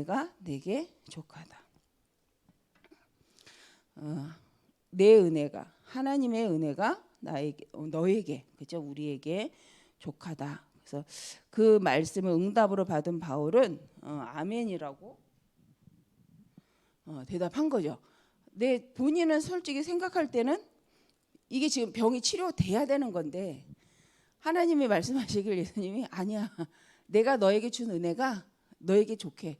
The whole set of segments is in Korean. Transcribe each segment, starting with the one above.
은혜가 내게 족하다. 어, 내 은혜가 하나님의 은혜가 나에게 어, 너에게 그죠 우리에게 족하다. 그래서 그 말씀을 응답으로 받은 바울은 어, 아멘이라고 어, 대답한 거죠. 내 본인은 솔직히 생각할 때는 이게 지금 병이 치료돼야 되는 건데 하나님이 말씀하시길 예수님이 아니야. 내가 너에게 준 은혜가 너에게 좋게.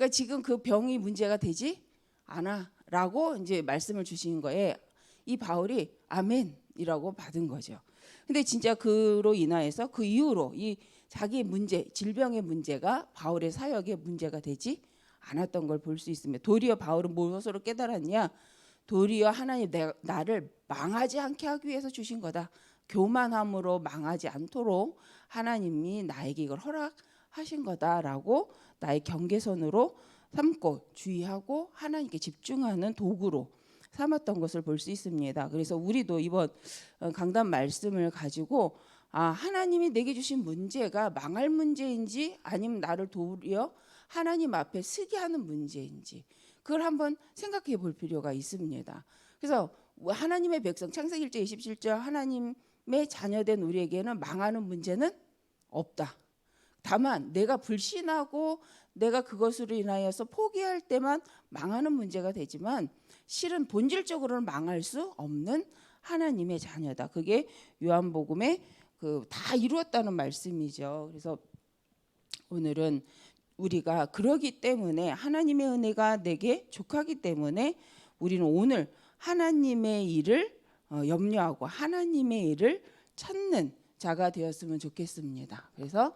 그러니까 지금 그 병이 문제가 되지 않아라고 이제 말씀을 주신 거에 이 바울이 아멘이라고 받은 거죠. 근데 진짜 그로 인하여서 그 이후로 이 자기 문제, 질병의 문제가 바울의 사역에 문제가 되지 않았던 걸 볼 수 있습니다. 도리어 바울은 무엇으로 깨달았냐? 도리어 하나님 내, 나를 망하지 않게 하기 위해서 주신 거다. 교만함으로 망하지 않도록 하나님이 나에게 이걸 허락 하신 거다라고 나의 경계선으로 삼고 주의하고 하나님께 집중하는 도구로 삼았던 것을 볼 수 있습니다. 그래서 우리도 이번 어, 강단 말씀을 가지고 아 하나님이 내게 주신 문제가 망할 문제인지 아니면 나를 도리어 하나님 앞에 쓰게 하는 문제인지 그걸 한번 생각해 볼 필요가 있습니다. 그래서 하나님의 백성 창세기 1장 27절 하나님의 자녀된 우리에게는 망하는 문제는 없다. 다만 내가 불신하고 내가 그것으로 인하여서 포기할 때만 망하는 문제가 되지만 실은 본질적으로는 망할 수 없는 하나님의 자녀다. 그게 요한복음에 그다 이루었다는 말씀이죠. 그래서 오늘은 우리가 그러기 때문에 하나님의 은혜가 내게 족하기 때문에 우리는 오늘 하나님의 일을 어, 염려하고 하나님의 일을 찾는 자가 되었으면 좋겠습니다. 그래서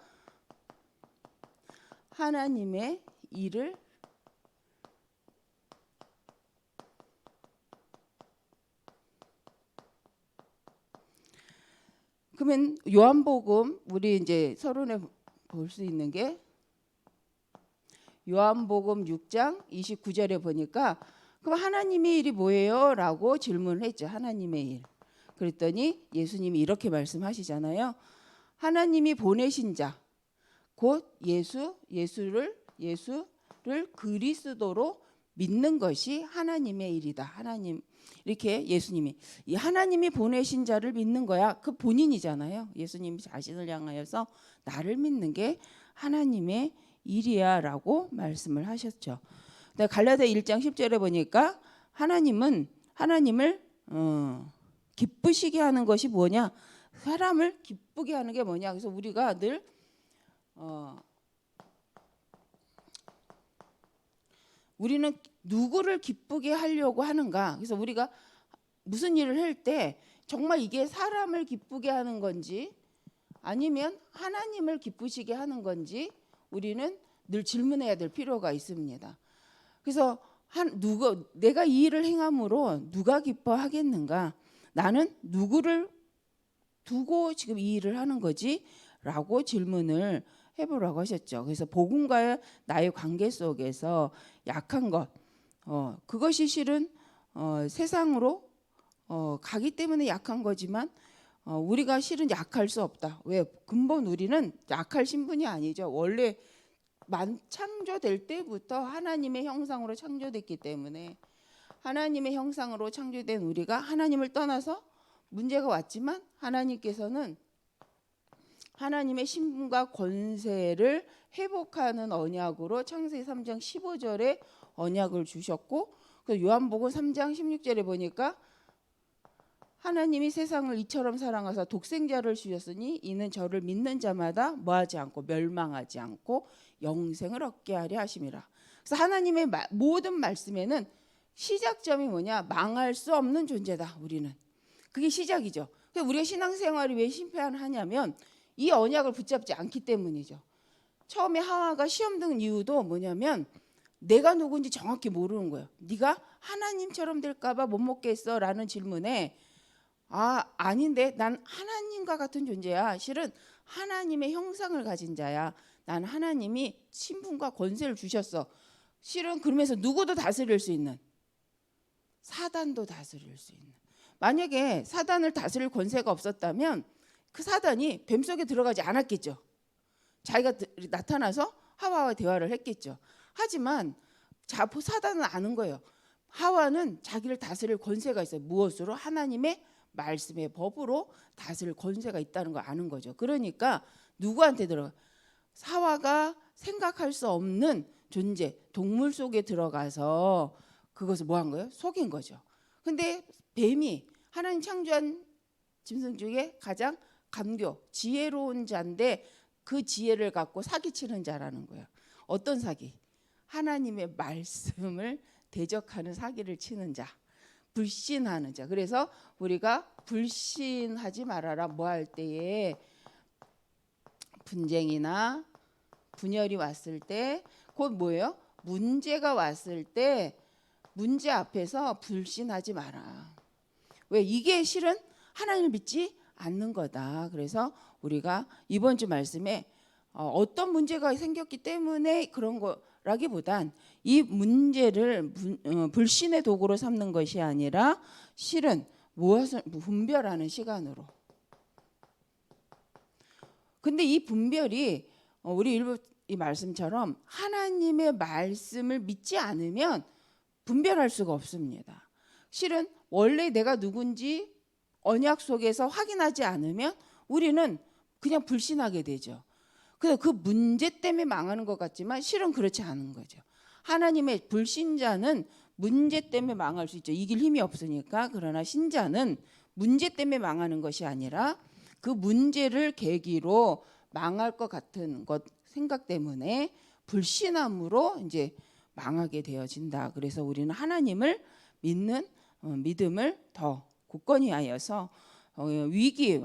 하나님의 일을 그러면 요한복음 우리 이제 서론에 볼 수 있는 게 요한복음 6장 29절에 보니까 그럼 하나님의 일이 뭐예요? 라고 질문을 했죠. 하나님의 일. 그랬더니 예수님이 이렇게 말씀하시잖아요. 하나님이 보내신 자, 곧 예수, 예수를 예수를 그리스도로 믿는 것이 하나님의 일이다. 하나님 이렇게 예수님이 이 하나님이 보내신 자를 믿는 거야. 그 본인이잖아요. 예수님이 자신을 향하여서 나를 믿는 게 하나님의 일이야라고 말씀을 하셨죠. 근데 갈라디아 1장 10절에 보니까 하나님은 하나님을 어, 기쁘시게 하는 것이 뭐냐? 사람을 기쁘게 하는 게 뭐냐? 그래서 우리가 늘 어, 우리는 누구를 기쁘게 하려고 하는가? 그래서 우리가 무슨 일을 할 때 정말 이게 사람을 기쁘게 하는 건지 아니면 하나님을 기쁘시게 하는 건지 우리는 늘 질문해야 될 필요가 있습니다. 그래서 한 누가 내가 이 일을 행함으로 누가 기뻐하겠는가? 나는 누구를 두고 지금 이 일을 하는 거지 라고 질문을 해보라고 하셨죠. 그래서 복음과의 나의 관계 속에서 약한 것, 어, 그것이 실은 어, 세상으로 어, 가기 때문에 약한 거지만 어, 우리가 실은 약할 수 없다. 왜? 근본 우리는 약할 신분이 아니죠. 원래 만 창조될 때부터 하나님의 형상으로 창조됐기 때문에 하나님의 형상으로 창조된 우리가 하나님을 떠나서 문제가 왔지만 하나님께서는 하나님의 신분과 권세를 회복하는 언약으로 창세기 3장 15절에 언약을 주셨고 그 요한복음 3장 16절에 보니까 하나님이 세상을 이처럼 사랑하사 독생자를 주셨으니 이는 저를 믿는 자마다 뭐하지 않고 멸망하지 않고 영생을 얻게 하려 하심이라. 그래서 하나님의 마, 모든 말씀에는 시작점이 뭐냐? 망할 수 없는 존재다. 우리는 그게 시작이죠. 우리가 신앙생활이 왜 실패하냐면 이 언약을 붙잡지 않기 때문이죠. 처음에 하와가 시험 든 이유도 뭐냐면 내가 누군지 정확히 모르는 거예요. 네가 하나님처럼 될까봐 못 먹겠어라는 질문에 아 아닌데 난 하나님과 같은 존재야. 실은 하나님의 형상을 가진 자야. 난 하나님이 신분과 권세를 주셨어. 실은 그러면서 누구도 다스릴 수 있는 사단도 다스릴 수 있는. 만약에 사단을 다스릴 권세가 없었다면 그 사단이 뱀 속에 들어가지 않았겠죠. 자기가 나타나서 하와와 대화를 했겠죠. 하지만 자 사단은 아는 거예요. 하와는 자기를 다스릴 권세가 있어요. 무엇으로? 하나님의 말씀의 법으로 다스릴 권세가 있다는 걸 아는 거죠. 그러니까 누구한테 들어가? 사화가 생각할 수 없는 존재, 동물 속에 들어가서 그것을 뭐 한 거예요? 속인 거죠. 근데 뱀이 하나님 창조한 짐승 중에 가장 감교, 지혜로운 자인데 그 지혜를 갖고 사기치는 자라는 거예요. 어떤 사기? 하나님의 말씀을 대적하는 사기를 치는 자, 불신하는 자. 그래서 우리가 불신하지 말아라 뭐 할 때에 분쟁이나 분열이 왔을 때 곧 뭐예요? 문제가 왔을 때 문제 앞에서 불신하지 마라. 왜 이게 실은 하나님을 믿지 않는 거다. 그래서 우리가 이번 주 말씀에 어, 어떤 문제가 생겼기 때문에 그런 거라기보단 이 문제를 분- 어, 불신의 도구로 삼는 것이 아니라 실은 무엇을 분별하는 시간으로. 근데 이 분별이 어, 우리 일부 이 말씀처럼 하나님의 말씀을 믿지 않으면 분별할 수가 없습니다. 실은 원래 내가 누군지 언약 속에서 확인하지 않으면 우리는 그냥 불신하게 되죠. 그래서 그 문제 때문에 망하는 것 같지만 실은 그렇지 않은 거죠. 하나님의 불신자는 문제 때문에 망할 수 있죠. 이길 힘이 없으니까. 그러나 신자는 문제 때문에 망하는 것이 아니라 그 문제를 계기로 망할 것 같은 것 생각 때문에 불신함으로 이제 망하게 되어진다. 그래서 우리는 하나님을 믿는 어, 믿음을 더 굳건히 하여서 어, 위기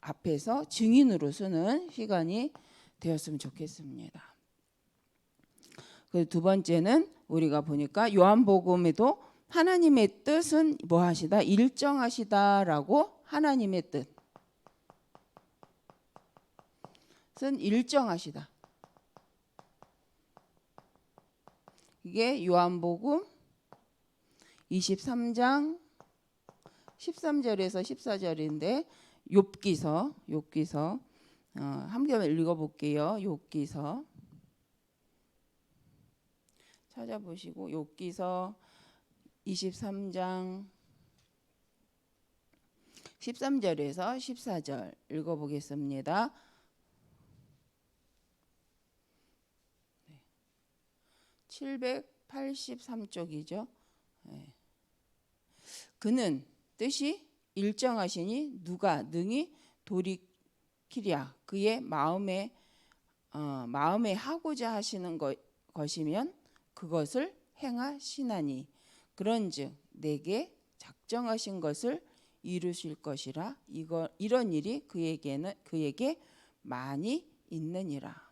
앞에서 증인으로 서는 시간이 되었으면 좋겠습니다. 그두 번째는 우리가 보니까 요한복음에도 하나님의 뜻은 뭐 하시다 일정하시다라고 하나님의 뜻은 일정하시다. 이게 요한복음 23장 13절에서 14절인데 욥기서 욥기서 어, 함께 읽어 볼게요. 욥기서 찾아보시고 욥기서 23장 13절에서 14절 읽어 보겠습니다. 네. 783쪽이죠. 네. 그는 뜻이 일정하시니 누가 능히 돌이키랴. 그의 마음에 어, 마음에 하고자 하시는 것, 것이면 그것을 행하시나니. 그런즉 내게 작정하신 것을 이루실 것이라. 이거 이런 일이 그에게는 그에게 많이 있느니라.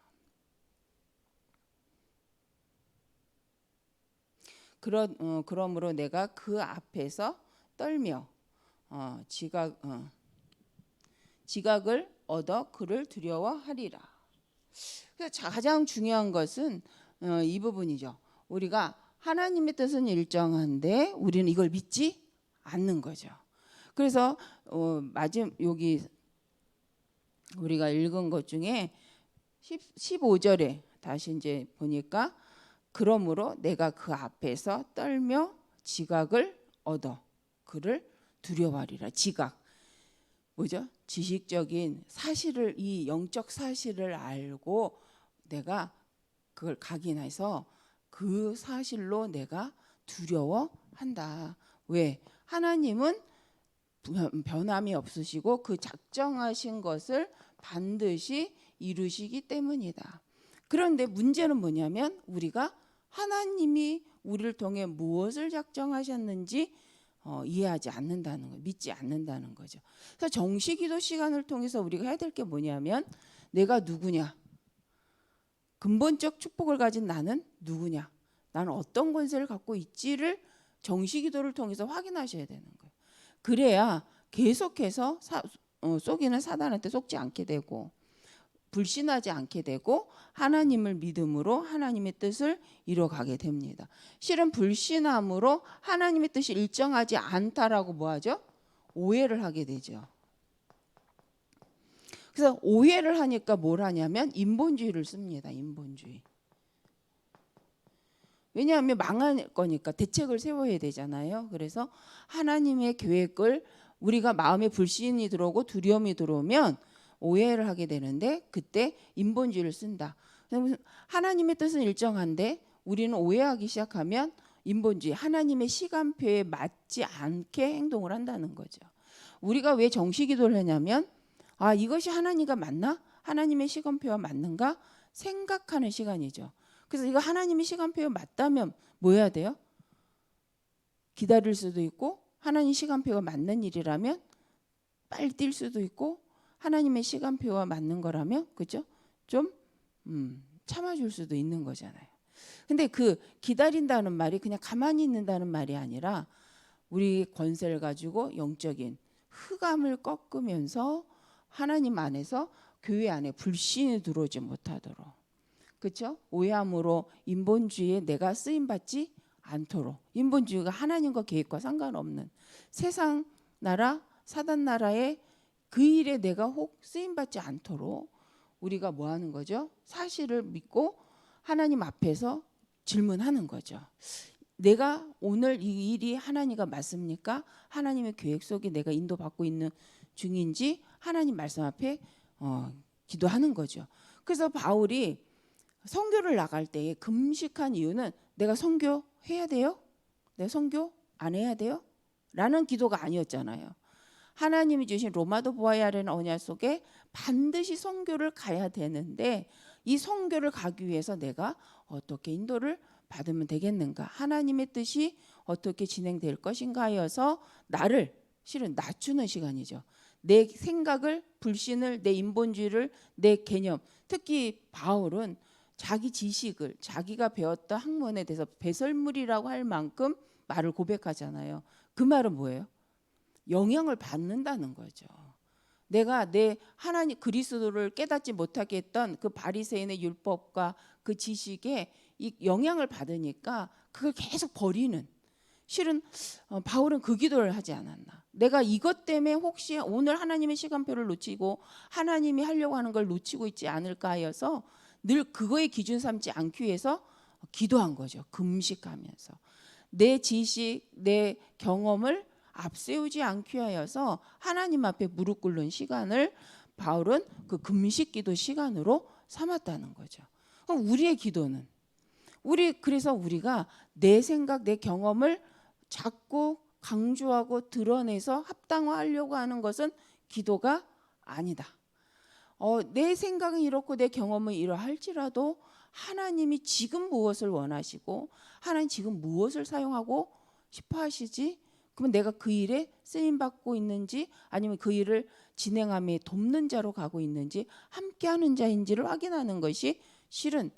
그러, 어, 그러므로 내가 그 앞에서 떨며 어, 지각 어, 지각을 얻어 그를 두려워하리라. 그래서 가장 중요한 것은 어, 이 부분이죠. 우리가 하나님의 뜻은 일정한데 우리는 이걸 믿지 않는 거죠. 그래서 어, 마지막 여기 우리가 읽은 것 중에 10, 15절에 다시 이제 보니까 그러므로 내가 그 앞에서 떨며 지각을 얻어 그를 두려워하리라. 지각 뭐죠? 지식적인 사실을 이 영적 사실을 알고 내가 그걸 각인해서 그 사실로 내가 두려워한다. 왜? 하나님은 변함이 없으시고 그 작정하신 것을 반드시 이루시기 때문이다. 그런데 문제는 뭐냐면 우리가 하나님이 우리를 통해 무엇을 작정하셨는지 어, 이해하지 않는다는 거, 믿지 않는다는 거죠. 그래서 정시기도 시간을 통해서 우리가 해야 될 게 뭐냐면 내가 누구냐, 근본적 축복을 가진 나는 누구냐, 나는 어떤 권세를 갖고 있지를 정시기도를 통해서 확인하셔야 되는 거예요. 그래야 계속해서 사, 어, 속이는 사단한테 속지 않게 되고 불신하지 않게 되고 하나님을 믿음으로 하나님의 뜻을 이뤄가게 됩니다. 실은 불신함으로 하나님의 뜻이 일정하지 않다라고 뭐하죠? 오해를 하게 되죠. 그래서 오해를 하니까 뭘 하냐면 인본주의를 씁니다. 인본주의. 왜냐하면 망할 거니까 대책을 세워야 되잖아요. 그래서 하나님의 계획을 우리가 마음에 불신이 들어오고 두려움이 들어오면 오해를 하게 되는데 그때 인본주의를 쓴다. 하나님의 뜻은 일정한데 우리는 오해하기 시작하면 인본주의 하나님의 시간표에 맞지 않게 행동을 한다는 거죠. 우리가 왜 정시 기도를 하냐면 아 이것이 하나님과 맞나? 하나님의 시간표와 맞는가? 생각하는 시간이죠. 그래서 이거 하나님의 시간표에 맞다면 뭐 해야 돼요? 기다릴 수도 있고 하나님 시간표가 맞는 일이라면 빨리 뛸 수도 있고 하나님의 시간표와 맞는 거라면 그죠? 좀 음, 참아줄 수도 있는 거잖아요. 근데 그 기다린다는 말이 그냥 가만히 있는다는 말이 아니라 우리 권세를 가지고 영적인 흑암을 꺾으면서 하나님 안에서 교회 안에 불신이 들어오지 못하도록 그렇죠? 오해함으로 인본주의에 내가 쓰임 받지 않도록 인본주의가 하나님과 계획과 상관없는 세상 나라 사단 나라의 그 일에 내가 혹 쓰임 받지 않도록 우리가 뭐 하는 거죠? 사실을 믿고 하나님 앞에서 질문하는 거죠. 내가 오늘 이 일이 하나님과 맞습니까? 하나님의 계획 속에 내가 인도받고 있는 중인지 하나님 말씀 앞에 어, 기도하는 거죠. 그래서 바울이 선교를 나갈 때에 금식한 이유는 내가 선교 해야 돼요? 내 선교 안 해야 돼요? 라는 기도가 아니었잖아요. 하나님이 주신 로마도 보아야라는 언약 속에 반드시 선교를 가야 되는데 이 선교를 가기 위해서 내가 어떻게 인도를 받으면 되겠는가? 하나님의 뜻이 어떻게 진행될 것인가 하여서 나를 실은 낮추는 시간이죠. 내 생각을 불신을 내 인본주의를 내 개념 특히 바울은 자기 지식을 자기가 배웠던 학문에 대해서 배설물이라고 할 만큼 말을 고백하잖아요. 그 말은 뭐예요? 영향을 받는다는 거죠. 내가 내 하나님 그리스도를 깨닫지 못하게 했던 그 바리새인의 율법과 그 지식에 이 영향을 받으니까 그걸 계속 버리는 실은 어, 바울은 그 기도를 하지 않았나. 내가 이것 때문에 혹시 오늘 하나님의 시간표를 놓치고 하나님이 하려고 하는 걸 놓치고 있지 않을까 하여서 늘 그거에 기준 삼지 않기 위해서 기도한 거죠. 금식하면서 내 지식, 내 경험을 앞세우지 않기 위하여서 하나님 앞에 무릎 꿇는 시간을 바울은 그 금식 기도 시간으로 삼았다는 거죠. 그럼 우리의 기도는 우리 그래서 우리가 내 생각, 내 경험을 자꾸 강조하고 드러내서 합당화하려고 하는 것은 기도가 아니다. 어, 내 생각은 이렇고 내 경험은 이러할지라도 하나님이 지금 무엇을 원하시고 하나님 지금 무엇을 사용하고 싶어 하시지? 그러면 내가 그 일에 쓰임 받고 있는지 아니면 그 일을 진행함에 돕는 자로 가고 있는지 함께하는 자인지를 확인하는 것이 실은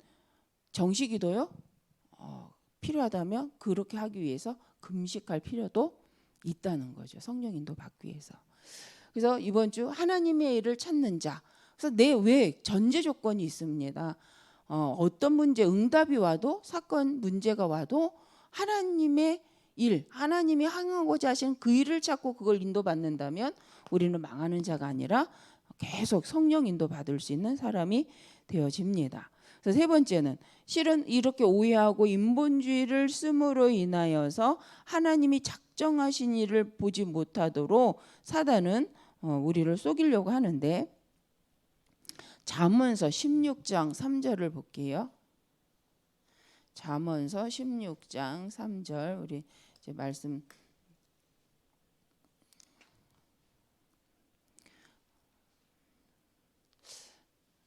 정식기도요. 어, 필요하다면 그렇게 하기 위해서 금식할 필요도 있다는 거죠. 성령 인도 받기 위해서. 그래서 이번 주 하나님의 일을 찾는 자. 그래서 내외 전제 조건이 있습니다. 어, 어떤 문제 응답이 와도 사건 문제가 와도 하나님의 일, 하나님이 항하고자 하신 그 일을 찾고 그걸 인도받는다면 우리는 망하는 자가 아니라 계속 성령 인도 받을 수 있는 사람이 되어집니다. 그래서 세 번째는 실은 이렇게 오해하고 인본주의를 씀으로 인하여서 하나님이 작정하신 일을 보지 못하도록 사단은 어, 우리를 속이려고 하는데 잠언서 16장 3절을 볼게요. 잠언서 16장 3절 우리 이제 말씀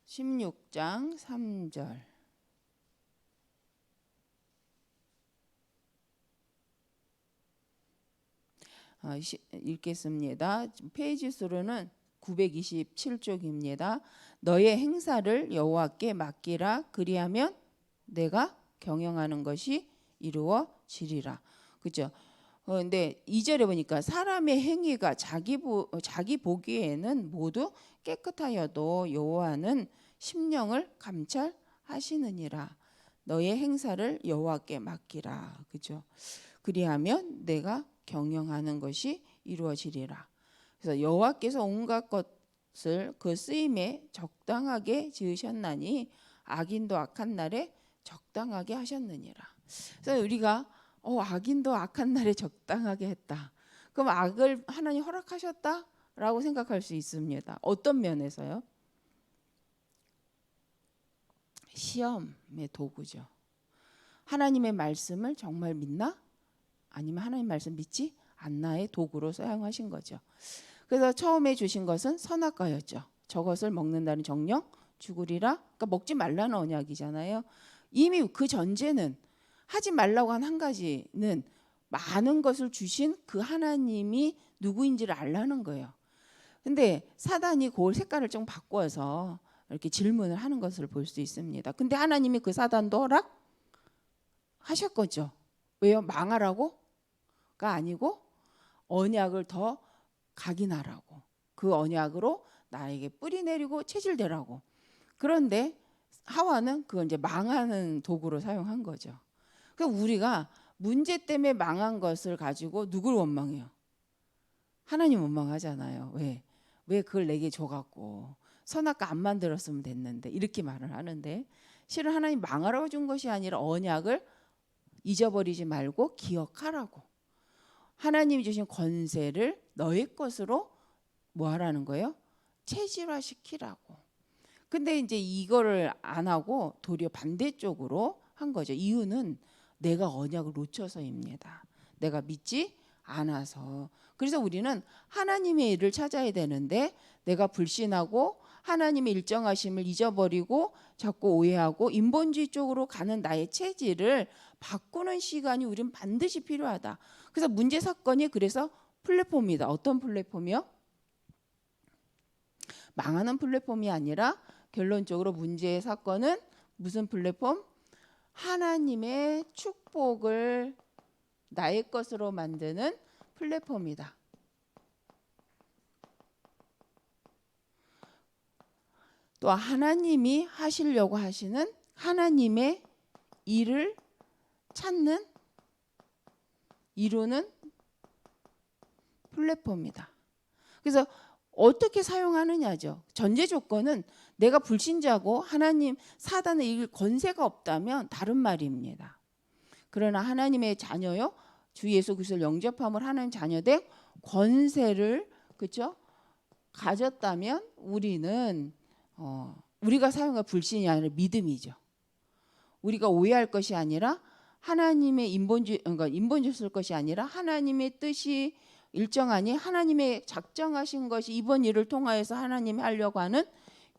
(16장 3절) 어, 시- 읽겠습니다. 페이지 수로는 927쪽입니다. 너의 행사를 여호와께 맡기라 그리하면 내가 경영하는 것이 이루어지리라. 그죠? 어, 근데 2절에 보니까 사람의 행위가 자기 보, 자기 보기에는 모두 깨끗하여도 여호와는 심령을 감찰하시느니라. 너의 행사를 여호와께 맡기라. 그죠? 그리하면 내가 경영하는 것이 이루어지리라. 그래서 여호와께서 온갖 것을 그 쓰임에 적당하게 지으셨나니 악인도 악한 날에 적당하게 하셨느니라. 그래서 우리가 어, 악인도 악한 날에 적당하게 했다. 그럼 악을 하나님 허락하셨다라고 생각할 수 있습니다. 어떤 면에서요? 시험의 도구죠. 하나님의 말씀을 정말 믿나? 아니면 하나님 말씀 믿지 않나의 도구로 사용하신 거죠. 그래서 처음에 주신 것은 선악과였죠. 저것을 먹는다는 정령 죽으리라. 그러니까 먹지 말라는 언약이잖아요. 이미 그 전제는 하지 말라고 한 한 가지는 많은 것을 주신 그 하나님이 누구인지를 알라는 거예요. 근데 사단이 그 색깔을 좀 바꿔서 이렇게 질문을 하는 것을 볼 수 있습니다. 근데 하나님이 그 사단도 허락 하셨거죠. 왜요? 망하라고가 아니고 언약을 더 각인하라고. 그 언약으로 나에게 뿌리 내리고 체질되라고. 그런데 하와는 그걸 이제 망하는 도구로 사용한 거죠. 그 우리가 문제 때문에 망한 것을 가지고 누굴 원망해요? 하나님 원망하잖아요. 왜? 왜 그걸 내게 줘갖고 선악과 안 만들었으면 됐는데 이렇게 말을 하는데 실은 하나님 망하라고 준 것이 아니라 언약을 잊어버리지 말고 기억하라고. 하나님이 주신 권세를 너의 것으로 뭐 하라는 거예요? 체질화 시키라고. 근데 이제 이거를 안 하고 도리어 반대쪽으로 한 거죠. 이유는 내가 언약을 놓쳐서입니다. 내가 믿지 않아서. 그래서 우리는 하나님의 일을 찾아야 되는데 내가 불신하고 하나님의 일정하심을 잊어버리고 자꾸 오해하고 인본주의 쪽으로 가는 나의 체질을 바꾸는 시간이 우린 반드시 필요하다. 그래서 문제 사건이 그래서 플랫폼이다. 어떤 플랫폼이요? 망하는 플랫폼이 아니라 결론적으로 문제의 사건은 무슨 플랫폼? 하나님의 축복을 나의 것으로 만드는 플랫폼이다. 또 하나님이 하시려고 하시는 하나님의 일을 찾는 이루는 플랫폼이다. 그래서 어떻게 사용하느냐죠. 전제 조건은 내가 불신자고 하나님 사단의 이길 권세가 없다면 다른 말입니다. 그러나 하나님의 자녀요. 주 예수 그리스도를 영접함을 하는 자녀된 권세를 그렇죠? 가졌다면 우리는 어, 우리가 사용할 불신이 아니라 믿음이죠. 우리가 오해할 것이 아니라 하나님의 인본주 그러니까 인본주의 쓸 것이 아니라 하나님의 뜻이 일정하니 하나님의 작정하신 것이 이번 일을 통하여서 하나님이 하려고 하는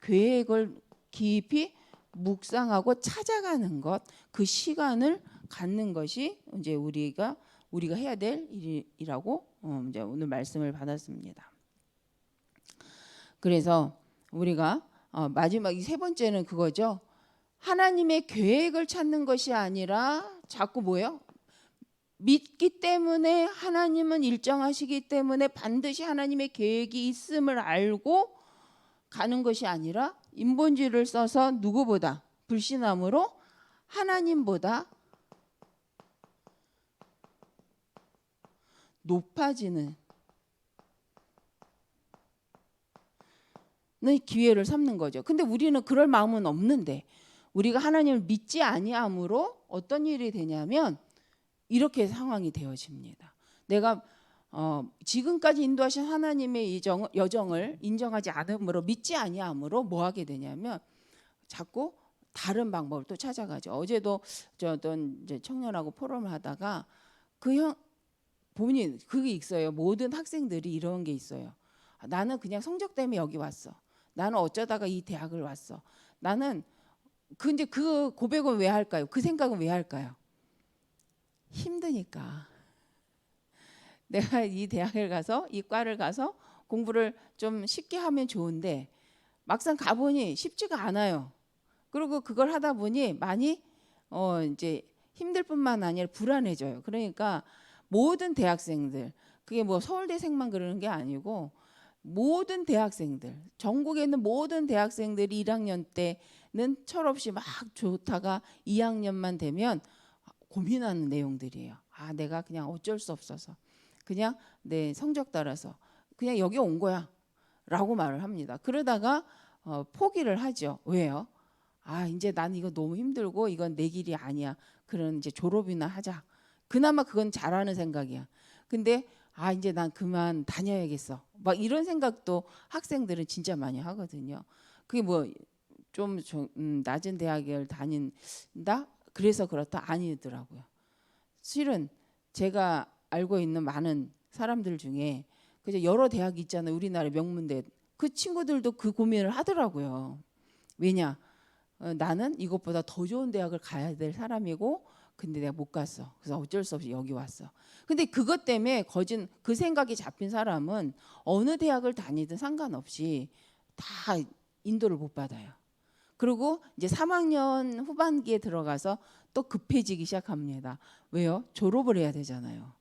계획을 깊이 묵상하고 찾아가는 것, 그 시간을 갖는 것이 이제 우리가 우리가 해야 될 일이라고 어, 이제 오늘 말씀을 받았습니다. 그래서 우리가 어, 마지막 이 세 번째는 그거죠. 하나님의 계획을 찾는 것이 아니라 자꾸 뭐예요? 믿기 때문에 하나님은 일정하시기 때문에 반드시 하나님의 계획이 있음을 알고 가는 것이 아니라 인본주의를 써서 누구보다 불신함으로 하나님보다 높아지는 는 기회를 삼는 거죠. 근데 우리는 그럴 마음은 없는데 우리가 하나님을 믿지 아니함으로 어떤 일이 되냐면 이렇게 상황이 되어집니다. 내가 어, 지금까지 인도하신 하나님의 이정, 여정을 인정하지 않음으로 믿지 아니함으로 뭐 하게 되냐면 자꾸 다른 방법을 또 찾아가죠. 어제도 저 어떤 청년하고 포럼을 하다가 그 형 본인 그게 있어요. 모든 학생들이 이런 게 있어요. 아, 나는 그냥 성적 때문에 여기 왔어. 나는 어쩌다가 이 대학을 왔어. 나는 그 이제 그 고백은 왜 할까요? 그 생각은 왜 할까요? 힘드니까. 내가 이 대학을 가서 이 과를 가서 공부를 좀 쉽게 하면 좋은데 막상 가보니 쉽지가 않아요. 그리고 그걸 하다 보니 많이 어 이제 힘들 뿐만 아니라 불안해져요. 그러니까 모든 대학생들 그게 뭐 서울대생만 그러는 게 아니고 모든 대학생들 전국에 있는 모든 대학생들이 1학년 때는 철없이 막 좋다가 2학년만 되면 고민하는 내용들이에요. 아 내가 그냥 어쩔 수 없어서 그냥 내 성적 따라서 그냥 여기 온 거야 라고 말을 합니다. 그러다가 어, 포기를 하죠. 왜요? 아 이제 나는 이거 너무 힘들고 이건 내 길이 아니야. 그런 이제 졸업이나 하자. 그나마 그건 잘하는 생각이야. 근데 아 이제 난 그만 다녀야겠어. 막 이런 생각도 학생들은 진짜 많이 하거든요. 그게 뭐좀 음, 낮은 대학을 다닌다 그래서 그렇다 아니더라고요. 실은 제가 알고 있는 많은 사람들 중에 그저 여러 대학이 있잖아요. 우리나라 명문대 그 친구들도 그 고민을 하더라고요. 왜냐? 어, 나는 이것보다 더 좋은 대학을 가야 될 사람이고 근데 내가 못 갔어. 그래서 어쩔 수 없이 여기 왔어. 근데 그것 때문에 거진 그 생각이 잡힌 사람은 어느 대학을 다니든 상관없이 다 인도를 못 받아요. 그리고 이제 3학년 후반기에 들어가서 또 급해지기 시작합니다. 왜요? 졸업을 해야 되잖아요.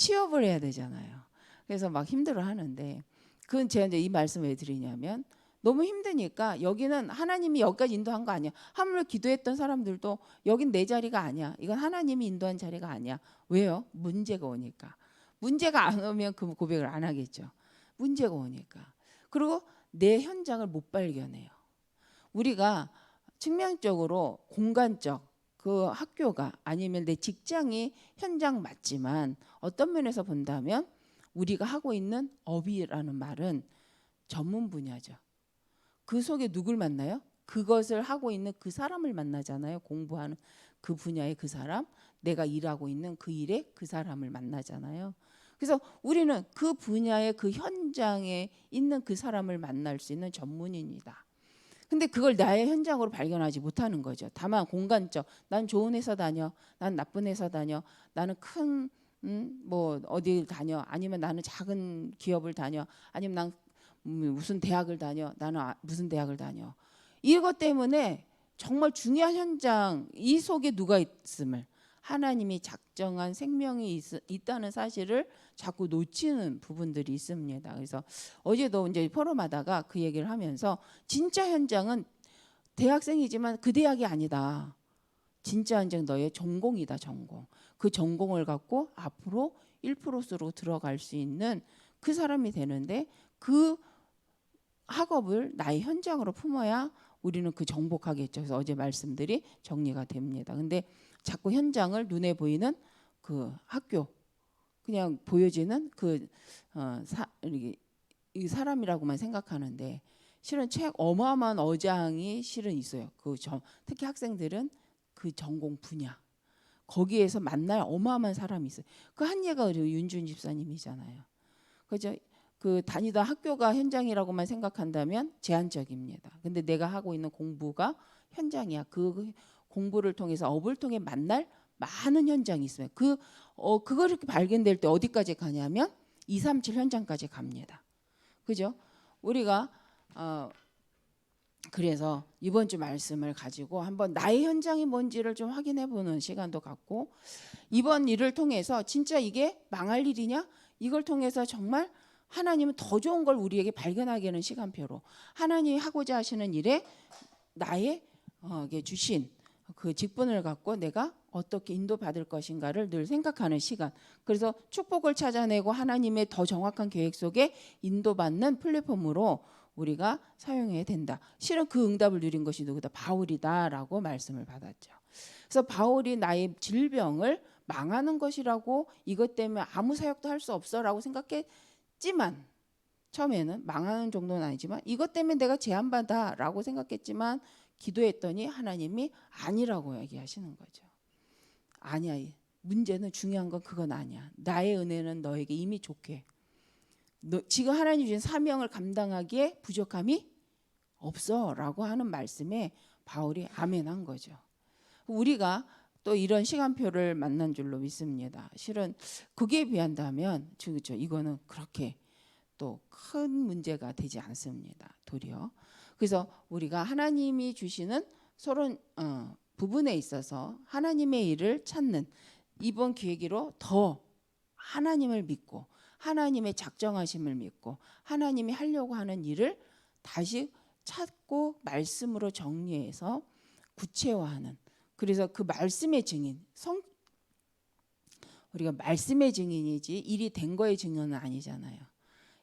취업을 해야 되잖아요. 그래서 막 힘들어 하는데 그건 제가 이제 이 말씀 왜 드리냐면 너무 힘드니까 여기는 하나님이 여기까지 인도한 거 아니야. 하물며 기도했던 사람들도 여긴 내 자리가 아니야. 이건 하나님이 인도한 자리가 아니야. 왜요? 문제가 오니까. 문제가 안 오면 그 고백을 안 하겠죠. 문제가 오니까. 그리고 내 현장을 못 발견해요. 우리가 측면적으로 공간적 그 학교가 아니면 내 직장이 현장 맞지만 어떤 면에서 본다면 우리가 하고 있는 업이라는 말은 전문 분야죠. 그 속에 누굴 만나요? 그것을 하고 있는 그 사람을 만나잖아요. 공부하는 그 분야의 그 사람, 내가 일하고 있는 그 일에 그 사람을 만나잖아요. 그래서 우리는 그 분야의 그 현장에 있는 그 사람을 만날 수 있는 전문인이다. 근데 그걸 나의 현장으로 발견하지 못하는 거죠. 다만 공간적, 난 좋은 회사 다녀, 난 나쁜 회사 다녀, 나는 큰 음, 뭐 어디 다녀, 아니면 나는 작은 기업을 다녀, 아니면 난 음, 무슨 대학을 다녀, 나는 아- 무슨 대학을 다녀. 이것 때문에 정말 중요한 현장 이 속에 누가 있음을 하나님이 작정한 생명이 있, 있다는 사실을 자꾸 놓치는 부분들이 있습니다. 그래서 어제도 이제 포럼하다가 그 얘기를 하면서 진짜 현장은 대학생이지만 그 대학이 아니다. 진짜 현장 너의 전공이다 전공. 그 전공을 갖고 앞으로 1%로 들어갈 수 있는 그 사람이 되는데 그 학업을 나의 현장으로 품어야 우리는 그 정복하겠죠. 그래서 어제 말씀들이 정리가 됩니다. 근데 자꾸 현장을 눈에 보이는 그 학교 그냥 보여지는 그 어, 사, 이게 이 사람이라고만 생각하는데 실은 책 어마어마한 어장이 실은 있어요. 그 전, 특히 학생들은 그 전공 분야 거기에서 만날 어마어마한 사람이 있어요. 그 한 예가 윤준 집사님이잖아요. 그죠? 그 다니던 학교가 현장이라고만 생각한다면 제한적입니다. 근데 내가 하고 있는 공부가 현장이야. 그 공부를 통해서 업을 통해 만날 많은 현장이 있어요. 그 어, 그거 이렇게 발견될 때 어디까지 가냐면 237 현장까지 갑니다. 그죠? 우리가 어, 그래서 이번 주 말씀을 가지고 한번 나의 현장이 뭔지를 좀 확인해 보는 시간도 갖고 이번 일을 통해서 진짜 이게 망할 일이냐? 이걸 통해서 정말 하나님은 더 좋은 걸 우리에게 발견하게 하는 시간표로 하나님이 하고자 하시는 일에 나의 어, 게 주신 그 직분을 갖고 내가 어떻게 인도받을 것인가를 늘 생각하는 시간. 그래서 축복을 찾아내고 하나님의 더 정확한 계획 속에 인도받는 플랫폼으로 우리가 사용해야 된다. 실은 그 응답을 누린 것이 누구다? 바울이다라고 말씀을 받았죠. 그래서 바울이 나의 질병을 망하는 것이라고 이것 때문에 아무 사역도 할 수 없어라고 생각했지만 처음에는 망하는 정도는 아니지만 이것 때문에 내가 제한받아라고 생각했지만 기도했더니 하나님이 아니라고 얘기하시는 거죠. 아니야. 문제는 중요한 건 그건 아니야. 나의 은혜는 너에게 이미 좋게. 너, 지금 하나님 주신 사명을 감당하기에 부족함이 없어라고 하는 말씀에 바울이 아멘한 거죠. 우리가 또 이런 시간표를 만난 줄로 믿습니다. 실은 그게 비한다면 그렇죠. 이거는 그렇게 또 큰 문제가 되지 않습니다. 도리어. 그래서 우리가 하나님이 주시는 서로 어, 부분에 있어서 하나님의 일을 찾는 이번 기회기로 더 하나님을 믿고 하나님의 작정하심을 믿고 하나님이 하려고 하는 일을 다시 찾고 말씀으로 정리해서 구체화하는 그래서 그 말씀의 증인 성 우리가 말씀의 증인이지 일이 된 거의 증인은 아니잖아요.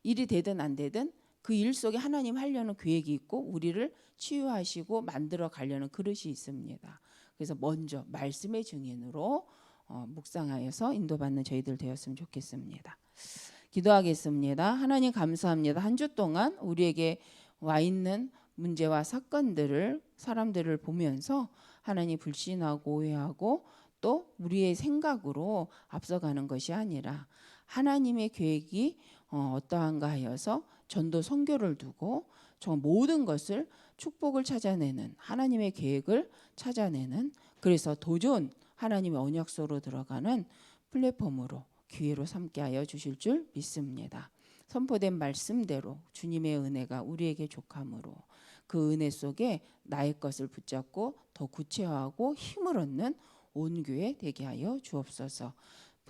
일이 되든 안 되든 그 일 속에 하나님 하려는 계획이 있고 우리를 치유하시고 만들어 가려는 그릇이 있습니다. 그래서 먼저 말씀의 증인으로 어, 묵상하여서 인도받는 저희들 되었으면 좋겠습니다. 기도하겠습니다. 하나님 감사합니다. 한 주 동안 우리에게 와 있는 문제와 사건들을 사람들을 보면서 하나님 불신하고 오해하고 또 우리의 생각으로 앞서가는 것이 아니라 하나님의 계획이 어, 어떠한가 하여서 전도 선교를 두고 저 모든 것을 축복을 찾아내는 하나님의 계획을 찾아내는 그래서 도전 하나님의 언약소로 들어가는 플랫폼으로 기회로 삼게 하여 주실 줄 믿습니다. 선포된 말씀대로 주님의 은혜가 우리에게 족함으로 그 은혜 속에 나의 것을 붙잡고 더 구체화하고 힘을 얻는 온 교회 되게 하여 주옵소서.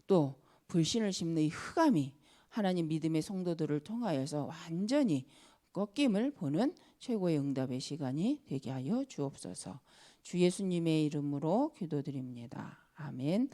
또 불신을 심는 이 흑암이 하나님 믿음의 성도들을 통하여서 완전히 꺾임을 보는 최고의 응답의 시간이 되게 하여 주옵소서. 주 예수님의 이름으로 기도드립니다. 아멘.